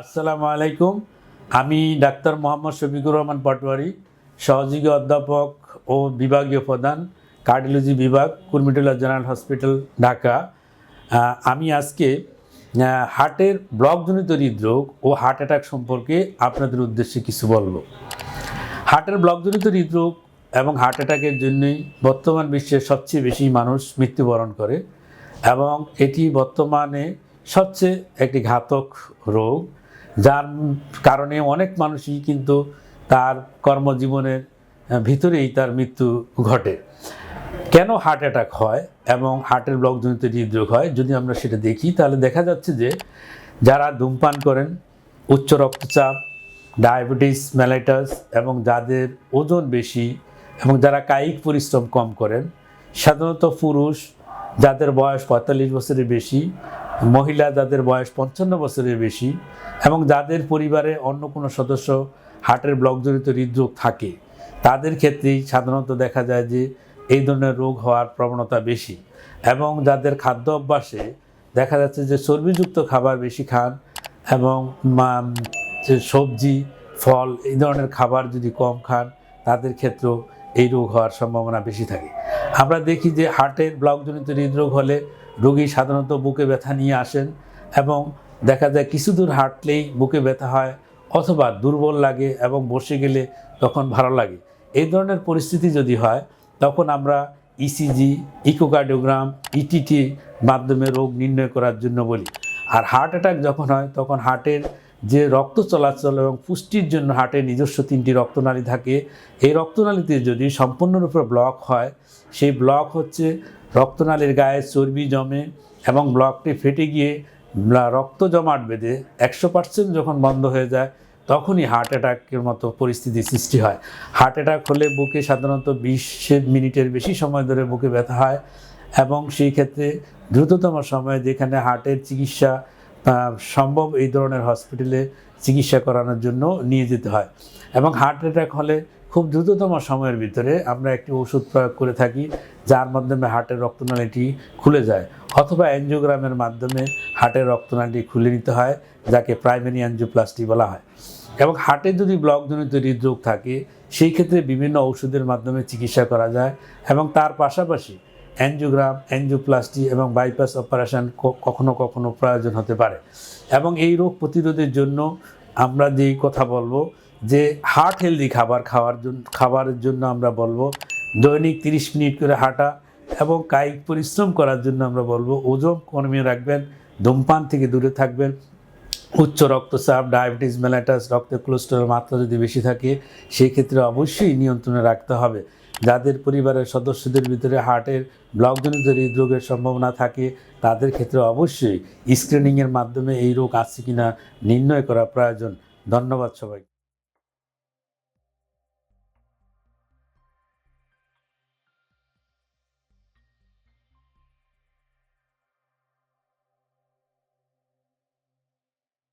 আসসালামু আলাইকুম। আমি ডাক্তার মোহাম্মদ শফিকুর রহমান পাটোয়ারি, সহযোগী অধ্যাপক ও বিভাগীয় প্রধান, কার্ডিওলজি বিভাগ, কুর্মিটোলা জেনারেল হসপিটাল, ঢাকা। আমি আজকে হার্টের ব্লকজনিত হৃদরোগ ও হার্ট অ্যাটাক সম্পর্কে আপনাদের উদ্দেশ্যে কিছু বলব। হার্টের ব্লকজনিত হৃদরোগ এবং হার্ট অ্যাটাকের জন্যই বর্তমান বিশ্বের সবচেয়ে বেশি মানুষ মৃত্যুবরণ করে এবং এটি বর্তমানে সবচেয়ে একটি ঘাতক রোগ। যার কারণে অনেক মানুষই কিন্তু তার কর্মজীবনের ভিতরেই তার মৃত্যু ঘটে। কেন হার্ট অ্যাটাক হয় এবং হার্টের ব্লকজনিত হৃদরোগ হয়? যদি আমরা সেটা দেখি, তাহলে দেখা যাচ্ছে যে যারা ধূমপান করেন, উচ্চ রক্তচাপ ডায়াবেটিস ম্যালাইটাস এবং যাদের ওজন বেশি এবং যারা কায়িক পরিশ্রম কম করেন, সাধারণত পুরুষ, যাদের বয়স পঁয়তাল্লিশ বছরের বেশি মহিলা যাদের বয়স পঞ্চান্ন বছরের বেশি এবং যাদের পরিবারে অন্য কোনো সদস্য হার্টের ব্লকজনিত হৃদরোগ থাকে, তাদের ক্ষেত্রেই সাধারণত দেখা যায় যে এই ধরনের রোগ হওয়ার প্রবণতা বেশি এবং যাদের খাদ্য অভ্যাসে দেখা যাচ্ছে যে চর্বিযুক্ত খাবার বেশি খান এবং সবজি, ফল এই ধরনের খাবার যদি কম খান, তাদের ক্ষেত্রেও এই রোগ হওয়ার সম্ভাবনা বেশি থাকে। আমরা দেখি যে হার্টের ব্লকজনিত হৃদরোগ হলে রোগী সাধারণত বুকে ব্যথা নিয়ে আসেন এবং দেখা যায় কিছু দূর হাঁটলেই বুকে ব্যথা হয় অথবা দুর্বল লাগে এবং বসে গেলে তখন ভালো লাগে। এই ধরনের পরিস্থিতি যদি হয়, তখন আমরা E ইসিজি ইকোকার্ডিওগ্রাম ইটিটি মাধ্যমে রোগ নির্ণয় করার জন্য বলি। আর হার্ট অ্যাটাক যখন হয়, তখন হার্টের যে রক্ত চলাচল এবং পুষ্টির জন্য হার্টে নিজস্ব তিনটি রক্তনালী থাকে, এই রক্তনালীতে যদি সম্পূর্ণরূপে ব্লক হয়, সেই ব্লক হচ্ছে রক্তনালীর গায়ে চর্বি জমে এবং ব্লকটি ফেটে গিয়ে রক্ত জমাট বেঁধে একশো পার্সেন্ট যখন বন্ধ হয়ে যায়, তখনই হার্ট অ্যাটাকের মতো পরিস্থিতি সৃষ্টি হয়। হার্ট অ্যাটাক হলে বুকে সাধারণত বিশ মিনিটের বেশি সময় ধরে বুকে ব্যথা হয় এবং সেই ক্ষেত্রে দ্রুততম সময়ে যেখানে হার্টের চিকিৎসা সম্ভব এই ধরনের হসপিটালে চিকিৎসা করানোর জন্য নিয়ে যেতে হয়। এবং হার্ট অ্যাটাক হলে খুব দ্রুততম সময়ের ভিতরে আমরা একটি ওষুধ প্রয়োগ করে থাকি, যার মাধ্যমে হার্টের রক্তনালীটি খুলে যায়, অথবা অ্যানজিওগ্রামের মাধ্যমে হার্টের রক্তনালীটি খুলে নিতে হয়, যাকে প্রাইমারি অ্যানজিওপ্লাস্টি বলা হয়। এবং হার্টে যদি ব্লকজনিত হৃদরোগ থাকে, সেই ক্ষেত্রে বিভিন্ন ওষুধের মাধ্যমে চিকিৎসা করা যায়, এবং তার পাশাপাশি অ্যানজিওগ্রাম অ্যানজিওপ্লাস্টি এবং বাইপাস অপারেশন কখনো কখনো প্রয়োজন হতে পারে। এবং এই রোগ প্রতিরোধের জন্য আমরা যেই কথা বলব, যে হার্ট হেলদি খাবার খাওয়ার জন্য, খাবারের জন্য আমরা বলব, দৈনিক তিরিশ মিনিট করে হাঁটা এবং কায়িক পরিশ্রম করার জন্য আমরা বলব, ওজন কমিয়ে রাখবেন, ধূমপান থেকে দূরে থাকবেন, উচ্চ রক্তচাপ, ডায়াবেটিস, মেলাটাস, রক্তের কোলেস্টেরল মাত্রা যদি বেশি থাকে, সেক্ষেত্রে অবশ্যই নিয়ন্ত্রণে রাখতে হবে। যাদের পরিবারের সদস্যদের ভিতরে হার্টের ব্লকজনিত হৃদরোগের সম্ভাবনা থাকে, তাদের ক্ষেত্রে অবশ্যই স্ক্রিনিংয়ের মাধ্যমে এই রোগ আছে কিনা নির্ণয় করা প্রয়োজন। ধন্যবাদ সবাই